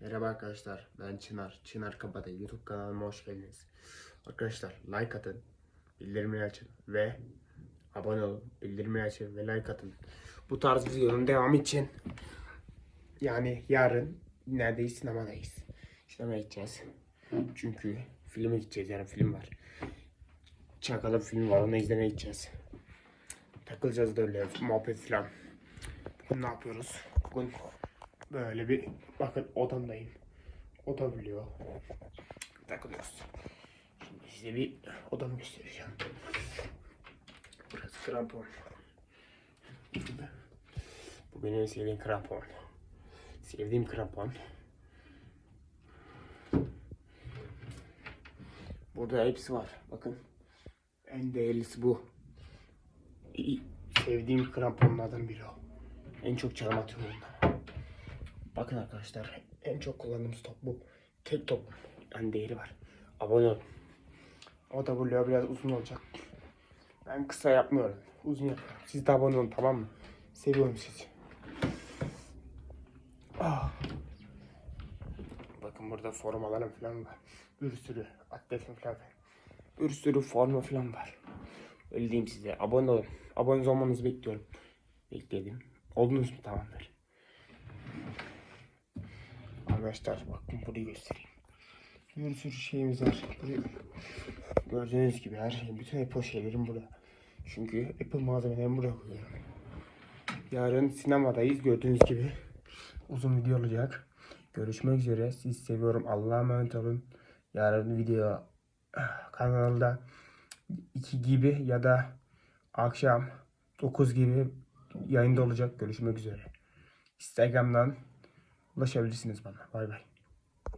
Merhaba arkadaşlar ben Çınar. Çınar Kabadayı YouTube kanalıma hoş geldiniz. Arkadaşlar like atın, bildirimleri açın ve abone olun, bildirimleri açın ve like atın. Bu tarz videonun devamı için yani yarın neredeyiz sinemadayız. Sinemaya gideceğiz. Çünkü filme gideceğiz yarın film var. Çakal'ın filmi var onu izlemeye gideceğiz. Takılacağız da öyle muhabbet falan. Bugün ne yapıyoruz? Bugün böyle bir bakın odamdayım. Oda biliyor. Takılıyoruz. Şimdi size bir odamı göstereceğim. Burası krampon. Bu benim en sevdiğim krampon. Sevdiğim krampon. Burada hepsi var. Bakın. En değerlisi bu. Sevdiğim kramponlardan biri o. En çok çalım atıyorum bundan. Bakın arkadaşlar en çok kullandığımız top bu. Tek top. Yani değeri var. Abone olun. O da bu biraz uzun olacak. Ben kısa yapmıyorum. Uzun yapıyorum. Siz de abone olun tamam mı? Seviyorum sizi. Ah. Bakın burada formalarım falan var. Bir sürü atletim falan var. Bir sürü forma falan var. Öyle diyeyim size. Abone olun. Abone olmanızı bekliyorum. Bekledim. Oldunuz mu? Tamamdır. Arkadaşlar bakın burayı göstereyim. Bir sürü şeyimiz var. Burayı gördüğünüz gibi her şey, bütün Apple şeylerim burada. Çünkü Apple malzemelerimi buraya koyuyorum. Yarın sinemadayız gördüğünüz gibi. Uzun video olacak. Görüşmek üzere. Sizi seviyorum. Allah'a emanet olun. Yarın video kanalda 2 gibi ya da akşam 9 gibi yayında olacak. Görüşmek üzere. Instagram'dan ulaşabilirsiniz bana. Bay bay.